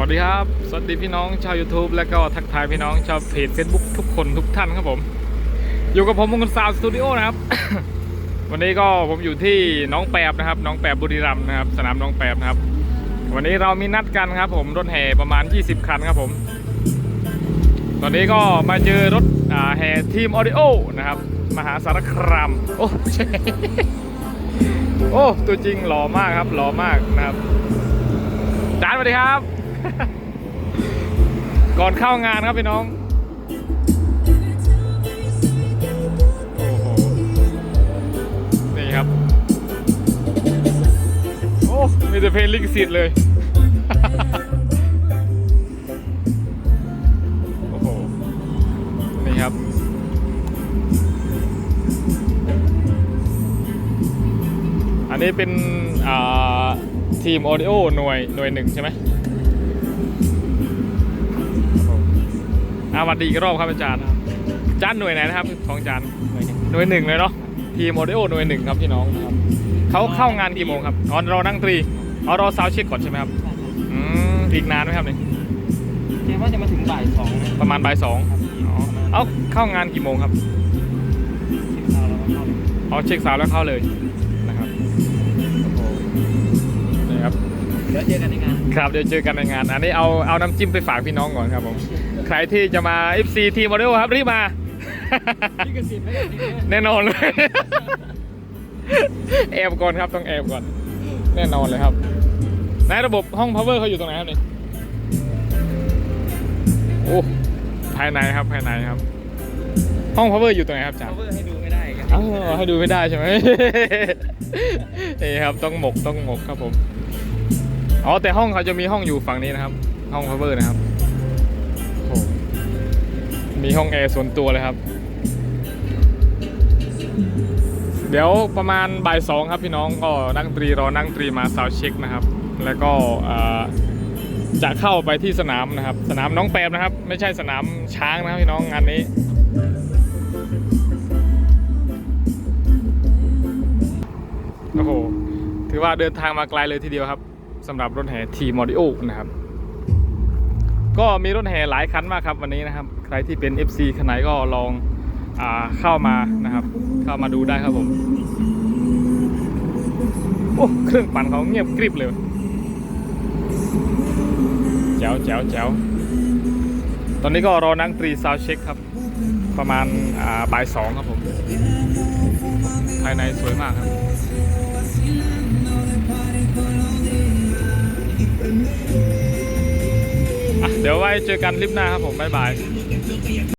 วัสดีครับ สวัสดีพี่น้องชาว YouTube และก็ทักทายพี่น้องชาวเพจ Facebook ทุกคนทุกท่านครับผม อยู่กับผมมงคลสาวสตูดิโอนะครับ วันนี้ก็ผมอยู่ที่น้องแปบนะครับ น้องแปบบุรีรัมย์นะครับ สนามน้องแปบนะครับ วันนี้เรามีนัดกันครับ ผมรถแห่ประมาณ 20 คันครับผม ตอนนี้ก็มาเจอรถแห่ทีมออดิโอนะครับมหาสารคามโอ้ใช่โอ้ตัวจริงหล่อมากครับหล่อมากนะครับจานสวัสดีครับ ก่อนเข้างานครับพี่น้องโอ้โหนี่ครับ โอ้มีแต่เพลงลิขสิทธิ์เลยโอ้โหนี่ครับอันนี้เป็นทีมออดิโอหน่วยหน่วยหนึ่งใช่ไหม อาวันดีอีกรอบครับอาจารย์อาจารย์หน่วยไหนนะครับของอาจารย์หน่วยหนึ่งเลยเนาะทีมออดิโอหน่วยหนึ่งครับพี่น้องนะครับเขาเข้างานกี่โมงครับอ๋อรอนั่งตรีอ๋อรอซาวด์เช็คก่อนใช่ไหมครับอืมอีกนานไหมครับเนี่ยเกมว่าจะมาถึงบ่ายสองนะประมาณบ่ายสองอ๋อเอาเข้างานกี่โมงครับสิบสาวแล้วก็เข้าอ๋อเช็คซาวด์แล้วเข้าเลย ดี๋ยวเจอกันในงานครับเดี๋ยวเจอกันในงาน อันนี้เอาเอาน้ำจิ้มไปฝากพี่น้องก่อนครับผมใครที่จะมา FC ทีมโมเดลครับรีบมาพี่กสิทธิ์ไม่ได้จริงเนี่ยแน่นอนเลยแอบก่อนครับต้องแอบก่อน แน่นอนเลยครับในระบบห้อง power เขาอยู่ตรงไหนครับนี่โอ้ภายในครับภายในครับ ห้อง power อยู่ตรงไหนครับอาจารย์เวอร์ให้ดูไม่ได้ครับอ้าวให้ดูไม่ได้ใช่ไหมนี่ครับต้องหมกต้องหมกครับผม อ๋อแต่ห้องเขาจะมีห้องอยู่ฝั่งนี้นะครับ ห้อง power นะครับโอ้โหมีห้องแอร์ส่วนตัวเลยครับ เดี๋ยวประมาณบ่ายสองครับพี่น้องก็นั่งตรีรอนั่งตรีมาซาวเช็คนะครับ แล้วก็จะเข้าไปที่สนามนะครับ สนามน้องแปมนะครับ ไม่ใช่สนามช้างนะครับพี่น้องงานนี้โอ้โห ถือว่าเดินทางมาไกลเลยทีเดียวครับ สำหรับรถแห่ทีมอดิโอนะครับ ก็มีรถแห่หลายคันมากครับวันนี้นะครับ ใครที่เป็น FC คันไหนก็ลองอเข้ามานะครับ เข้ามาดูได้ครับผมโอ้เครื่องปั่นเขาเงียบกริบเลยแจ๋วแจ๋วแจ๋วตอนนี้ก็รอนังตรีซาวเช็คครับ ประมาณบ่ายสองครับผม ภายในสวยมากครับ ดี๋ยวไว้เจอกันคลิปหน้าครับผมบ๊ายบาย